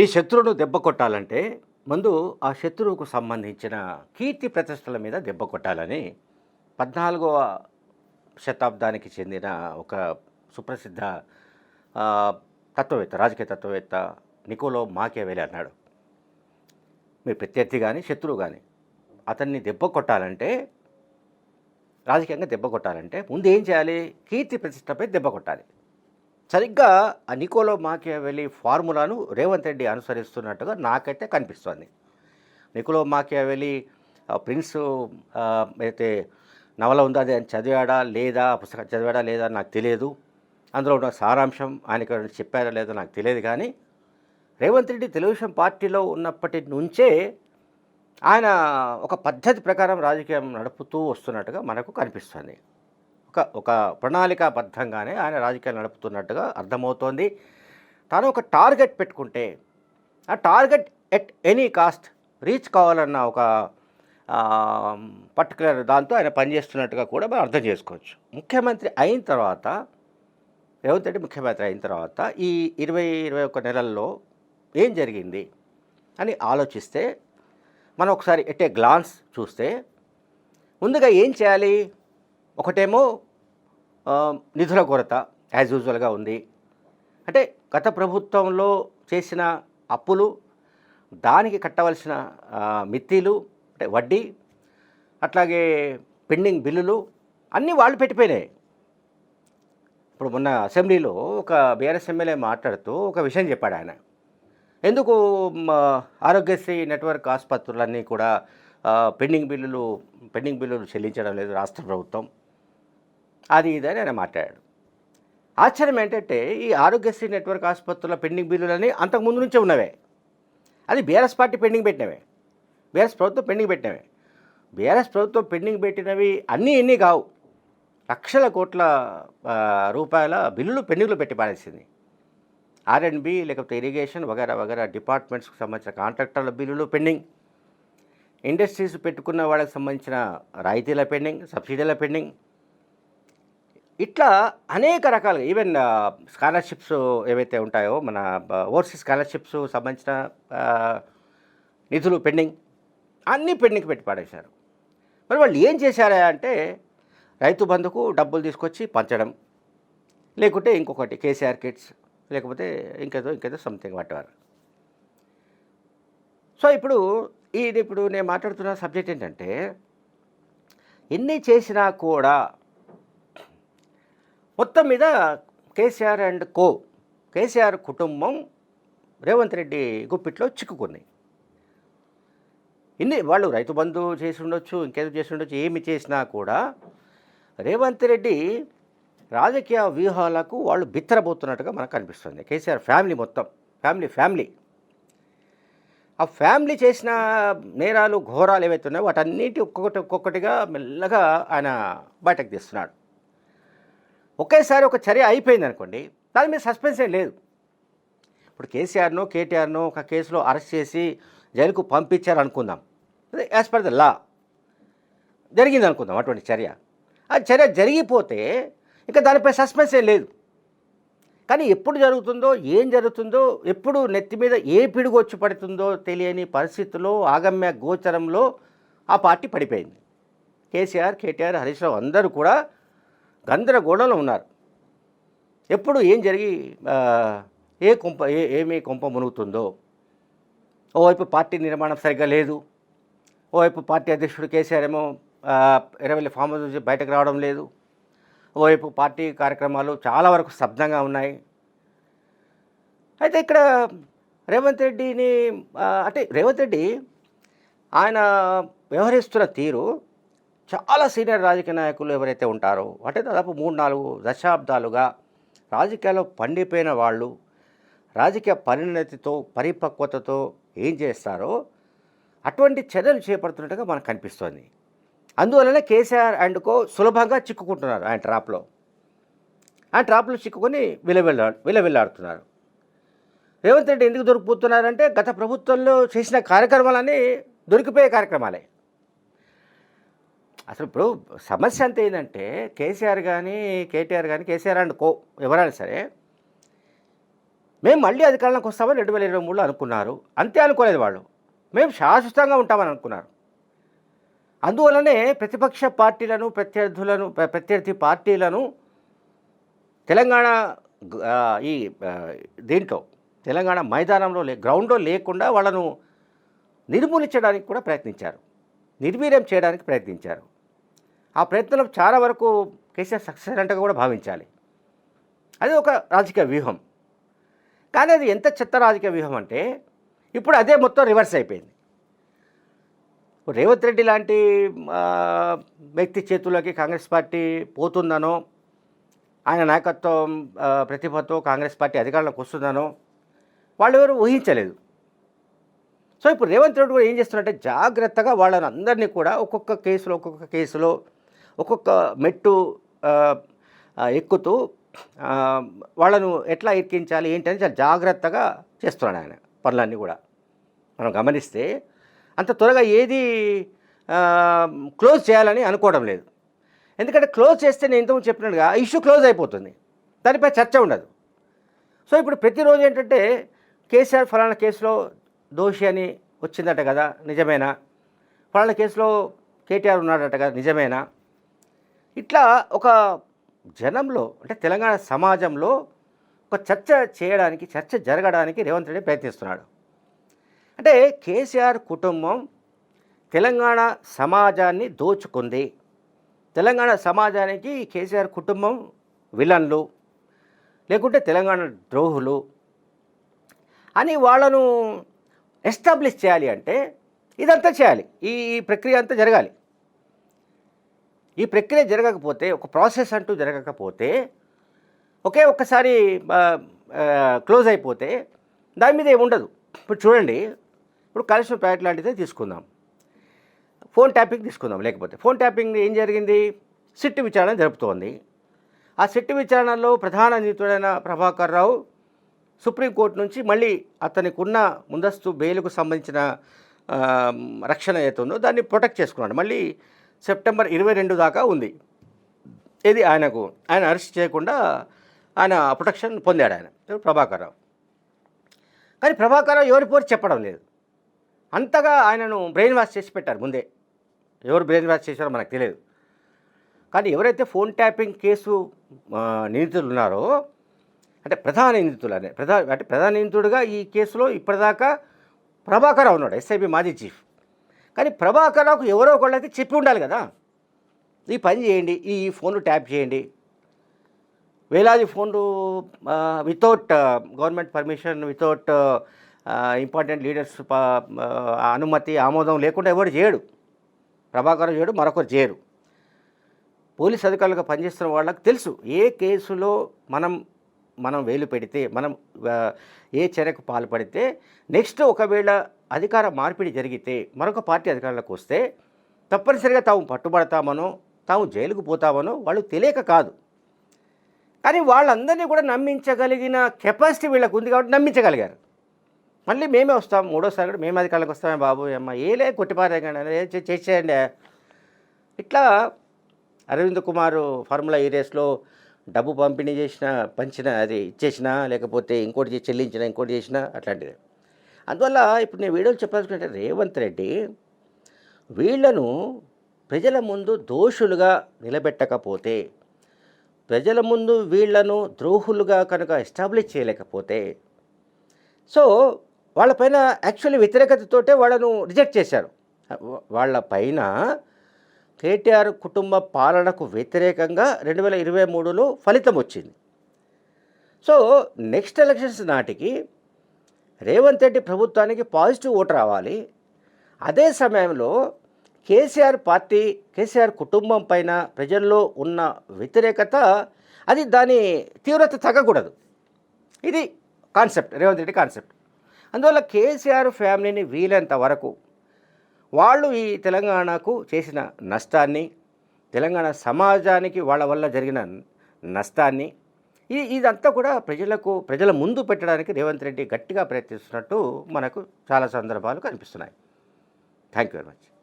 ఈ శత్రువును దెబ్బ కొట్టాలంటే ముందు ఆ శత్రువుకు సంబంధించిన కీర్తి ప్రతిష్టల మీద దెబ్బ కొట్టాలని పద్నాలుగవ శతాబ్దానికి చెందిన ఒక సుప్రసిద్ధ తత్వవేత్త రాజకీయ తత్వవేత్త నికోలో మాకేవేలి అన్నాడు. మీ ప్రత్యర్థి కానీ శత్రువు కానీ అతన్ని దెబ్బ కొట్టాలంటే రాజకీయంగా దెబ్బ కొట్టాలంటే ముందు ఏం చేయాలి? కీర్తి ప్రతిష్టపై దెబ్బ కొట్టాలి. సరిగ్గా ఆ నికోలో మాకియావెలి ఫార్ములాను రేవంత్ రెడ్డి అనుసరిస్తున్నట్టుగా నాకైతే కనిపిస్తుంది. నికోలో మాకియావెలి ప్రిన్స్ అయితే నవల ఉందా అది ఆయన చదివాడా లేదా పుస్తకం చదివాడా లేదా నాకు తెలియదు. అందులో ఉన్న సారాంశం ఆయనకి ఎవరైనా చెప్పారా లేదో నాకు తెలియదు కానీ రేవంత్ రెడ్డి తెలుగుదేశం పార్టీలో ఉన్నప్పటి నుంచే ఆయన ఒక పద్ధతి ప్రకారం రాజకీయం నడుపుతూ వస్తున్నట్టుగా మనకు కనిపిస్తుంది. ఒక ఒక ప్రణాళికాబద్ధంగానే ఆయన రాజకీయాలు నడుపుతున్నట్టుగా అర్థమవుతోంది. తాను ఒక టార్గెట్ పెట్టుకుంటే ఆ target at any cost reach కావాలన్న ఒక పర్టికులర్ దాంతో ఆయన పనిచేస్తున్నట్టుగా కూడా మనం అర్థం చేసుకోవచ్చు. ముఖ్యమంత్రి అయిన తర్వాత రేవంత్ రెడ్డి ముఖ్యమంత్రి అయిన తర్వాత ఈ ఇరవై ఇరవై ఒక్క నెలల్లో ఏం జరిగింది అని ఆలోచిస్తే మనం ఒకసారి ఎట్టే గ్లాన్స్ చూస్తే ముందుగా ఏం చేయాలి? ఒకటేమో నిధుల కొరత యాజ్ యూజువల్గా ఉంది. అంటే గత ప్రభుత్వంలో చేసిన అప్పులు దానికి కట్టవలసిన మిత్తీలు మిత్తిలు అంటే వడ్డీ అట్లాగే పెండింగ్ బిల్లులు అన్నీ వాళ్ళు పెట్టిపోయినాయి. ఇప్పుడు మొన్న అసెంబ్లీలో ఒక బీఆర్ఎస్ ఎమ్మెల్యే మాట్లాడుతూ ఒక విషయం చెప్పాడు ఆయన. ఎందుకు ఆరోగ్యశ్రీ నెట్వర్క్ ఆసుపత్రులన్నీ కూడా పెండింగ్ బిల్లులు పెండింగ్ బిల్లులు చెల్లించడం లేదు రాష్ట్ర ప్రభుత్వం? అది ఇదని ఆయన మాట్లాడాడు. ఆశ్చర్యం ఏంటంటే ఈ ఆరోగ్యశ్రీ నెట్వర్క్ ఆసుపత్రుల పెండింగ్ బిల్లులని అంతకు ముందు నుంచే ఉన్నవే. అది బీఆర్ఎస్ పార్టీ పెండింగ్ పెట్టినవే. బీఆర్ఎస్ ప్రభుత్వం పెండింగ్ పెట్టినవే. బీఆర్ఎస్ ప్రభుత్వం పెండింగ్ పెట్టినవి అన్నీ ఎన్ని కావు. లక్షల కోట్ల రూపాయల బిల్లులు పెండింగ్లు పెట్టి పారేసింది. ఆర్ఎండ్బి లేకపోతే ఇరిగేషన్ వగేరా వగేరా డిపార్ట్మెంట్స్కి సంబంధించిన కాంట్రాక్టర్ల బిల్లులు పెండింగ్. ఇండస్ట్రీస్ పెట్టుకున్న వాళ్ళకి సంబంధించిన రాయితీల పెండింగ్ సబ్సిడీల పెండింగ్. ఇట్లా అనేక రకాలుగా ఈవెన్ స్కాలర్షిప్స్ ఏవైతే ఉంటాయో మన ఓవర్సీస్ స్కాలర్షిప్స్ సంబంధించిన నిధులు పెండింగ్ అన్నీ పెండింగ్ పెట్టి పాడేశారు. మరి వాళ్ళు ఏం చేశారా అంటే రైతు బంధుకు డబ్బులు తీసుకొచ్చి పంచడం లేకుంటే ఇంకొకటి కేసీఆర్ కిట్స్ లేకపోతే ఇంకేదో ఇంకేదో సంథింగ్ వాటెవర్ సో ఇప్పుడు ఇది ఇప్పుడు నేను మాట్లాడుతున్న సబ్జెక్ట్ ఏంటంటే ఎన్ని చేసినా కూడా మొత్తం మీద కేసీఆర్ అండ్ కో కేసీఆర్ కుటుంబం రేవంత్ రెడ్డి గుప్పిట్లో చిక్కుకుంది. ఇన్ని వాళ్ళు రైతు బంధు చేసి ఉండొచ్చు ఇంకేదో చేసి ఉండొచ్చు ఏమి చేసినా కూడా రేవంత్ రెడ్డి రాజకీయ వ్యూహాలకు వాళ్ళు బిత్తరబోతున్నట్టుగా మనకు కనిపిస్తుంది. కేసీఆర్ ఫ్యామిలీ మొత్తం ఫ్యామిలీ ఫ్యామిలీ. ఆ ఫ్యామిలీ చేసిన నేరాలు ఘోరాలు ఏవైతే ఉన్నాయో వాటన్నిటి ఒక్కొక్కటి ఒక్కొక్కటిగా మెల్లగా ఆయన బయటకు తీస్తున్నాడు. ఒకేసారి ఒక చర్య అయిపోయింది అనుకోండి దాని మీద సస్పెన్స్ ఏం లేదు. ఇప్పుడు కేసీఆర్ను కేటీఆర్ను ఒక కేసులో అరెస్ట్ చేసి జైలుకు పంపించారు అనుకుందాం. అదే యాజ్ పర్ ద లా జరిగింది అనుకుందాం అటువంటి చర్య. ఆ చర్య జరిగిపోతే ఇంకా దానిపై సస్పెన్స్ ఏం లేదు. కానీ ఎప్పుడు జరుగుతుందో ఏం జరుగుతుందో ఎప్పుడు నెత్తి మీద ఏ పిడుగు వచ్చి పడుతుందో తెలియని పరిస్థితుల్లో ఆగమ్య గోచరంలో ఆ పార్టీ పడిపోయింది. కేసీఆర్ కేటీఆర్ హరీష్ రావు అందరూ కూడా గందరగోళంలో ఉన్నారు. ఎప్పుడు ఏం జరిగి ఏ కుంప ఏ ఏమి కుంప మునుగుతుందో ఓవైపు పార్టీ నిర్మాణం సరిగ్గా లేదు ఓవైపు పార్టీ అధ్యక్షుడు కేసీఆర్ ఏమో ఎరవెల్లి ఫామ్ హౌస్ నుంచి బయటకు రావడం లేదు ఓవైపు పార్టీ కార్యక్రమాలు చాలా వరకు స్తబ్దంగా ఉన్నాయి. అయితే ఇక్కడ రేవంత్ రెడ్డిని అంటే రేవంత్ రెడ్డి ఆయన వ్యవహరిస్తున్న తీరు చాలా సీనియర్ రాజకీయ నాయకులు ఎవరైతే ఉంటారో అంటే దాదాపు మూడు నాలుగు దశాబ్దాలుగా రాజకీయాల్లో పండిపోయిన వాళ్ళు రాజకీయ పరిణతితో పరిపక్వతతో ఏం చేస్తారో అటువంటి చర్యలు చేపడుతున్నట్టుగా మనకు కనిపిస్తోంది. అందువలన కేసీఆర్ అండ్ కో సులభంగా చిక్కుకుంటున్నారు ఆయన ట్రాప్లో. ఆ ట్రాప్లో చిక్కుకొని విలవిల్లా విలవిల్లాడుతున్నారు రేవంత్ రెడ్డి ఎందుకు దొరికిపోతున్నారంటే గత ప్రభుత్వంలో చేసిన కార్యక్రమాలన్నీ దొరికిపోయే కార్యక్రమాలే. అసలు ఇప్పుడు సమస్య అంత ఏంటంటే కేసీఆర్ కానీ కేటీఆర్ కానీ కేసీఆర్ అండ్ కో ఎవరైనా సరే మేము మళ్ళీ అధికారంలోకి వస్తామని రెండు వేల ఇరవై మూడులో అనుకున్నారు. అంతే అనుకోలేదు వాళ్ళు. మేము శాశ్వతంగా ఉంటామని అనుకున్నారు. అందువలనే ప్రతిపక్ష పార్టీలను ప్రత్యర్థులను ప్ర- ప్రత్యర్థి పార్టీలను తెలంగాణ ఈ దీంట్లో తెలంగాణ మైదానంలో లే గ్రౌండ్లో లేకుండా వాళ్ళను నిర్మూలించడానికి కూడా ప్రయత్నించారు. నిర్వీర్యం చేయడానికి ప్రయత్నించారు. ఆ ప్రయత్నంలో చాలా వరకు కేసీఆర్ సక్సెస్ అంటగా కూడా భావించాలి. అది ఒక రాజకీయ వ్యూహం. కానీ అది ఎంత చెత్త రాజకీయ వ్యూహం అంటే ఇప్పుడు అదే మొత్తం రివర్స్ అయిపోయింది. రేవంత్ రెడ్డి లాంటి వ్యక్తి చేతుల్లోకి కాంగ్రెస్ పార్టీ పోతుందనో ఆయన నాయకత్వం ప్రతిభతో కాంగ్రెస్ పార్టీ అధికారంలోకి వస్తుందనో వాళ్ళు ఎవరు ఊహించలేదు. సో ఇప్పుడు రేవంత్ రెడ్డి కూడా ఏం చేస్తున్నారంటే జాగ్రత్తగా వాళ్ళని అందరినీ కూడా ఒక్కొక్క కేసులో ఒక్కొక్క కేసులో ఒక్కొక్క మెట్టు ఎక్కుతూ వాళ్ళను ఎట్లా ఎక్కించాలి ఏంటని చాలా జాగ్రత్తగా చేస్తున్నాడు ఆయన పనులన్నీ కూడా. మనం గమనిస్తే అంత త్వరగా ఏది క్లోజ్ చేయాలని అనుకోవడం లేదు. ఎందుకంటే క్లోజ్ చేస్తే నేను ఇంతకుముందు చెప్పినట్టుగా ఇష్యూ క్లోజ్ అయిపోతుంది. దానిపై చర్చ ఉండదు. సో ఇప్పుడు ప్రతిరోజు ఏంటంటే కేసీఆర్ ఫలానా కేసులో దోషి అని వచ్చిందట కదా నిజమేనా? ఫలానా కేసులో కేటీఆర్ ఉన్నాడట కదా నిజమేనా? ఇట్లా ఒక జనంలో అంటే తెలంగాణ సమాజంలో ఒక చర్చ చేయడానికి చర్చ జరగడానికి రేవంత్ రెడ్డి ప్రయత్నిస్తున్నాడు. అంటే కేసీఆర్ కుటుంబం తెలంగాణ సమాజాన్ని దోచుకుంది. తెలంగాణ సమాజానికి కేసీఆర్ కుటుంబం విలన్లు లేకుంటే తెలంగాణ ద్రోహులు అని వాళ్ళను ఎస్టాబ్లిష్ చేయాలి అంటే ఇదంతా చేయాలి. ఈ ఈ ప్రక్రియ అంతా జరగాలి. ఈ ప్రక్రియ జరగకపోతే ఒక ప్రాసెస్ అంటూ జరగకపోతే ఒకే ఒక్కసారి క్లోజ్ అయిపోతే దాని మీద ఏముండదు. ఉండదు ఇప్పుడు చూడండి ఇప్పుడు కాలుష్యం ప్యాకెట్ లాంటిదే తీసుకుందాం. ఫోన్ ట్యాపింగ్ తీసుకుందాం లేకపోతే. ఫోన్ ట్యాపింగ్ ఏం జరిగింది? సిట్టు విచారణ జరుపుతోంది. ఆ సిట్టు విచారణలో ప్రధాన నిందితుడైన ప్రభాకర్ రావు సుప్రీంకోర్టు నుంచి మళ్ళీ అతనికి ఉన్న ముందస్తు బెయిల్కు సంబంధించిన రక్షణ ఏతుందో దాన్ని ప్రొటెక్ట్ చేసుకున్నాడు. మళ్ళీ సెప్టెంబర్ ఇరవై రెండు దాకా ఉంది. ఇది ఆయనకు ఆయన అరెస్ట్ చేయకుండా ఆయన ప్రొటెక్షన్ పొందాడు ఆయన. ప్రభాకర్ రావు. కానీ ప్రభాకర్ రావు ఎవరి పోరు చెప్పడం లేదు. అంతగా ఆయనను బ్రెయిన్ వాష్ చేసి పెట్టారు ముందే. ఎవరు బ్రెయిన్ వాష్ చేశారో మనకు తెలియదు. కానీ ఎవరైతే ఫోన్ ట్యాపింగ్ కేసు నిందితులు ఉన్నారో అంటే ప్రధాన నిందితులు అనే ప్రధా అంటే ప్రధాన నిందితుడిగా ఈ కేసులో ఇప్పటిదాకా ప్రభాకర్ రావు ఉన్నాడు ఎస్ఐబి మాజీ చీఫ్ కానీ ప్రభాకర్ నాకు ఎవరో ఒకళ్ళైతే చెప్పి ఉండాలి కదా. ఈ పని చేయండి ఈ ఫోన్లు ట్యాప్ చేయండి. వేలాది ఫోన్లు without government permission without important leaders అనుమతి ఆమోదం లేకుండా ఎవరు చేయడు. ప్రభాకర్ చేయడు మరొకరు చేయరు. పోలీస్ అధికారులుగా పనిచేస్తున్న వాళ్ళకి తెలుసు ఏ కేసులో మనం మనం వేలు పెడితే మనం ఏ చర్యకు పాల్పడితే నెక్స్ట్ ఒకవేళ అధికార మార్పిడి జరిగితే మరొక పార్టీ అధికారంలోకి వస్తే తప్పనిసరిగా తాము పట్టుబడతామనో తాము జైలుకు పోతామనో వాళ్ళు తెలియక కాదు. కానీ వాళ్ళందరినీ కూడా నమ్మించగలిగిన కెపాసిటీ వీళ్ళకు ఉంది కాబట్టి నమ్మించగలిగారు. మళ్ళీ మేమే వస్తాం మూడోసారి కూడా మేము అధికారులకు వస్తామే బాబు అమ్మ ఏలే కొట్టిపారేయండి చేసేయండి. ఇట్లా అరవింద్ కుమార్ ఫార్ములా ఈ రేస్లో డబ్బు పంపిణీ చేసిన పంచిన అది ఇచ్చేసినా లేకపోతే ఇంకోటి చెల్లించినా ఇంకోటి చేసినా అట్లాంటిది. అందువల్ల ఇప్పుడు నేను వీడియోలు చెప్పాల్సుకుంటే రేవంత్ రెడ్డి వీళ్ళను ప్రజల ముందు దోషులుగా నిలబెట్టకపోతే ప్రజల ముందు వీళ్ళను ద్రోహులుగా కనుక ఎస్టాబ్లిష్ చేయలేకపోతే సో వాళ్ళపైన యాక్చువల్లీ వ్యతిరేకతతోటే వాళ్ళను రిజెక్ట్ చేశారు. వాళ్ళ పైన కేటీఆర్ కుటుంబ పాలనకు వ్యతిరేకంగా రెండు వేల ఇరవై మూడులో ఫలితం వచ్చింది. సో నెక్స్ట్ ఎలక్షన్స్ నాటికి రేవంత్ రెడ్డి ప్రభుత్వానికి పాజిటివ్ ఓటు రావాలి. అదే సమయంలో కేసీఆర్ పార్టీ కేసీఆర్ కుటుంబం పైన ప్రజల్లో ఉన్న వ్యతిరేకత అది దాని తీవ్రత తగ్గకూడదు. ఇది కాన్సెప్ట్ రేవంత్ రెడ్డి కాన్సెప్ట్. అందువల్ల కేసీఆర్ ఫ్యామిలీని వీలైనంత వరకు వాళ్ళు ఈ తెలంగాణకు చేసిన నష్టాన్ని తెలంగాణ సమాజానికి వాళ్ళ వల్ల జరిగిన నష్టాన్ని ఈ ఇదంతా కూడా ప్రజలకు ప్రజల ముందు పెట్టడానికి రేవంత్ రెడ్డి గట్టిగా ప్రయత్నిస్తున్నట్టు మనకు చాలా సందర్భాలు కనిపిస్తున్నాయి. Thank you very much